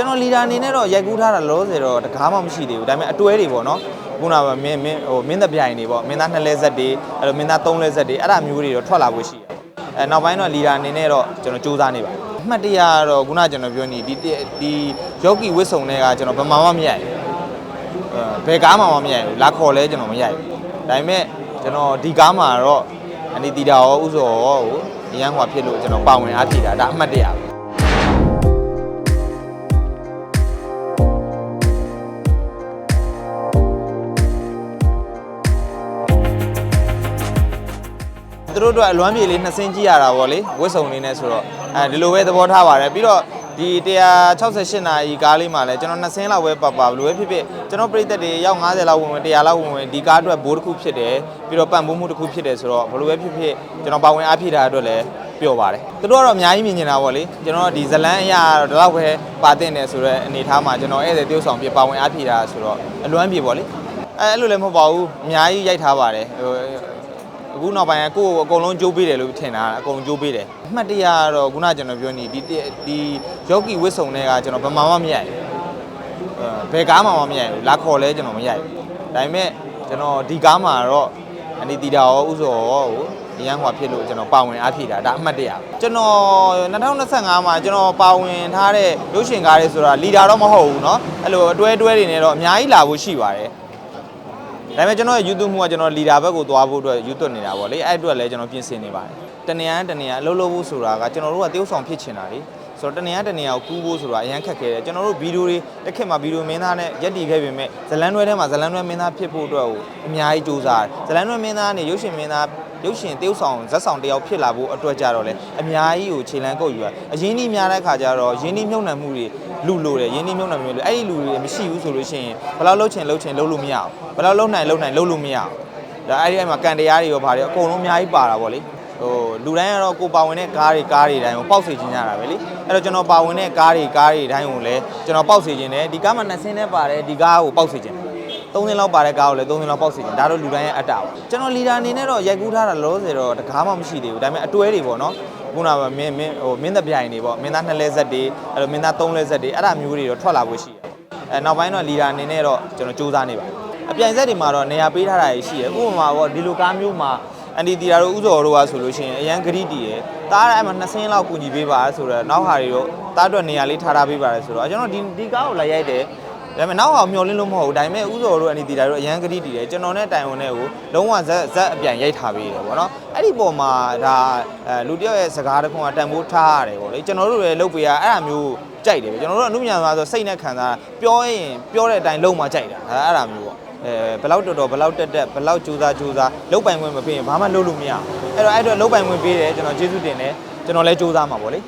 ကျွန်တော်လီဒါအနေနဲ့တော့ရိုက်ကူးထားတာလောဆယ်တော့တကားမှမရှိသေးဘူးဒါပေမဲ့အတွဲတွေပေါ့နော်ခုနကမင်းမင်းဟိုမင်းသက်ပြိုင်တွေပေါ့မင်းသားနှစ်လဲဆက်တွေအဲ့လိုမင်းသားသုံးလဲဆက်တွေအဲ့ဒါမျိုးတွေတော့ထွက်လာဖို့ရှိတယ်အဲနောက်ပိုင်းတော့လီဒါအနေနဲ့တော့ကျွန်တော်စူးစမ်းနေပါတယ်အမှတ်တရကတော့ခုနကကျွန်တော်ပြောနေဒီဒီယောဂီဝစ်စုံတွေကကျွန်တော်ဗမာမှမရိုက်ဘူးအဲဘယ်ကားမှမမရိုက်ဘူးလာခေါ်လဲကျွန်တော်မရိုက်ဘူးဒါပေမဲ့ကျွန်တော်ဒီကားမှာတော့အနီတီတာရောဥစောရောကိုအရန်ဟွာဖြစ်လို့ကျွန်တော်ပါဝင်အားဖြည့်တာဒါအမှတ်တရပဲ သူတို့တို့အလွမ်းပြေလေးနှစ်စင်းကြည့်ရတာဗောလေဝစ်စုံလေးနဲ့ဆိုတော့အဲဒီလိုပဲသဘောထားပါတယ်ပြီးတော့ဒီ168နာရီကားလေးမှာလည်းကျွန်တော်နှစ်စင်းလောက်ပဲပတ်ပါဘယ်လိုပဲဖြစ်ဖြစ်ကျွန်တော်ပြည်သက်တွေရောက်90လောက်ဝင်ဝင်100လောက်ဝင်ဝင်ဒီကားအတွက်ဘိုးတစ်ခုဖြစ်တယ်ပြီးတော့ပံ့ပိုးမှုတစ်ခုဖြစ်တယ်ဆိုတော့ဘယ်လိုပဲဖြစ်ဖြစ်ကျွန်တော်ပါဝင်အားဖြည့်တာအတွက်လည်းပျော်ပါတယ်သူတို့ကတော့အများကြီးမြင်နေတာဗောလေကျွန်တော်ဒီဇလန်းအရာတော့ဒီလောက်ပဲပါတင်တယ်ဆိုတော့အနေထားမှာကျွန်တော်ဧည့်သည်တယောက်ဆောင်ပြပါဝင်အားဖြည့်တာဆိုတော့အလွမ်းပြေဗောလေအဲအဲ့လိုလည်းမဟုတ်ပါဘူးအများကြီးရိုက်ထားပါတယ်ဟို အခုနောက်ပိုင်းကကိုယ့်ကိုအကုန်လုံးကြိုးပေးတယ်လို့ထင်တာအကုန်လုံးကြိုးပေးတယ်အမှတ်တရကတော့ခုနကကျွန်တော်ပြောနေဒီဒီယောဂီဝစ်စုံတွေကကျွန်တော်ဗမာမှမရိုက်ဘူးအဲဘယ်ကားမှမရိုက်ဘူးလာခေါ်လဲကျွန်တော်မရိုက်ဘူးဒါပေမဲ့ကျွန်တော်ဒီကားမှာတော့အနီတီတာရောဥစောရောကိုအရန်ဟွာဖြစ်လို့ကျွန်တော်ပါဝင်အားဖြည့်တာဒါအမှတ်တရကျွန်တော်2025မှာကျွန်တော်ပါဝင်ထားတဲ့ရုပ်ရှင်ကားတွေဆိုတာလီဒါတော့မဟုတ်ဘူးเนาะအဲ့လိုအတွဲတွဲတွေနဲ့တော့အများကြီးလာဖို့ရှိပါတယ် ဒါပေမဲ့ကျွန်တော်ရဲ့ YouTube မှုကကျွန်တော် leader ဘက်ကိုသွားဖို့အတွက် YouTube နေတာပေါ့လေအဲ့အတွက်လည်းကျွန်တော်ပြင်ဆင်နေပါတယ်တနေရာတနေရာအလုပ်လုပ်ဖို့ဆိုတာကကျွန်တော်တို့ကတရုပ်ဆောင်ဖြစ်ချင်တာလေဆိုတော့တနေရာတနေရာကိုကူးဖို့ဆိုတာအရန်ခက်ခဲတယ်ကျွန်တော်တို့ဗီဒီယိုတွေတစ်ခက်မှာဗီဒီယိုမင်းသားနဲ့ရက်တီခဲ့ပေမဲ့ဇလန်တွဲထဲမှာဇလန်တွဲမင်းသားဖြစ်ဖို့အတွက်ကိုအများကြီးစူးစမ်းတယ်ဇလန်တွဲမင်းသားနဲ့ရုပ်ရှင်မင်းသားရုပ်ရှင်တရုပ်ဆောင်ဇက်ဆောင်တယောက်ဖြစ်လာဖို့အတွက်ကြတော့လေအများကြီးကိုခြေလမ်းကုပ်ယူရအရင်ကြီးများတဲ့ခါကျတော့ရင်းနှီးမြုပ်နှံမှုတွေ လူလိုတယ်ရင်းနှီးမြုပ်နှံမှုတွေအဲ့ဒီလူတွေမရှိဘူးဆိုလို့ရှိရင်ဘယ်လောက်လှုပ်ချင်လှုပ်ချင်လှုပ်လို့မရအောင်ဘယ်လောက်လှုပ်နိုင်လှုပ်နိုင်လှုပ်လို့မရအောင်ဒါအဲ့ဒီအဲ့မှာကန်တရားတွေရောဗါတွေအကုန်လုံးအများကြီးပါတာဗောလေဟိုလူတိုင်းကတော့ကိုပါဝင်တဲ့ကားတွေကားတွေတိုင်းကိုပေါက်စေချင်ကြတာပဲလေအဲ့တော့ကျွန်တော်ပါဝင်တဲ့ကားတွေကားတွေတိုင်းကိုလည်းကျွန်တော်ပေါက်စေချင်တယ်ဒီကားမှာနှစ်ဆင်းနဲ့ပါတယ်ဒီကားကိုပေါက်စေချင်တယ်သုံးဆင်းလောက်ပါတဲ့ကားကိုလည်းသုံးဆင်းလောက်ပေါက်စေချင်ဒါတော့လူတိုင်းရဲ့အတ္တပါကျွန်တော်လီဒါအနေနဲ့တော့ရိုက်ကူးထားတာလောဆယ်တော့တကားမှမရှိသေးဘူးဒါပေမဲ့အတွဲတွေပေါ့နော် ခုနကမင်းမင်းဟိုမင်းသက်ပြိုင်တွေပေါ့မင်းသားနှစ်လဲဆက်တွေအဲ့လိုမင်းသားသုံးလဲဆက်တွေအဲ့ဒါမျိုးတွေတော့ထွက်လာဖို့ရှိတယ်အဲနောက်ပိုင်းတော့လီဒါအနေနဲ့တော့ကျွန်တော်စူးစမ်းနေပါတယ်အပြိုင်ဆက်တွေမှာတော့နေရာပေးထားတာရှိရယ်ဥပမာပေါ့ဒီလိုကားမျိုးမှာအန်တီတီရာတို့ဥစော်တို့ကဆိုလို့ရှိရင်အရန်ဂရိတီရယ်တားအဲ့မှာနှစ်ဆင်းလောက်ကူညီပေးပါဆိုတော့နောက်ဟာတွေတော့တားအတွက်နေရာလေးထားထားပေးပါတယ်ဆိုတော့ကျွန်တော်ဒီဒီကားကိုလာရိုက်တယ် ဒါပေမဲ့နောက်ဟာမျောလင်းလို့မဟုတ်ဘူးဒါပေမဲ့ဥစော်တို့အန်တီတီရာတို့အရန်ဂရိတီရယ်ကျွန်တော်နဲ့တိုင်ဝန်နဲ့ကိုလုံးဝဇက်ဇက်အပြိုင်ရိုက်ထားပေးတယ်ပေါ့နော်အဲ့ဒီပုံမှာဒါအဲလူတစ်ယောက်ရဲ့စကားတစ်ခုကတန်ဖိုးထားရတယ်ပေါ့လေကျွန်တော်တို့လည်းလုပ်ပေးရအဲ့ဒါမျိုးကြိုက်တယ်ပဲကျွန်တော်တို့ကအမှုမြန်သွားဆိုစိတ်နဲ့ခံစားပြောရင်ပြောတဲ့အတိုင်းလုံးမကြိုက်တာအဲ့အဲ့ဒါမျိုးပေါ့အဲဘယ်လောက်တော်တော်ဘယ်လောက်တက်တက်ဘယ်လောက်ကြိုးစားကြိုးစားလုတ်ပိုင်ခွင့်မပေးရင်ဘာမှလုပ်လို့မရဘူးအဲ့တော့အဲ့တော့လုတ်ပိုင်ခွင့်ပေးတယ်ကျွန်တော်ကျေးဇူးတင်တယ်ကျွန်တော်လည်းကြိုးစားမှာပေါ့လေ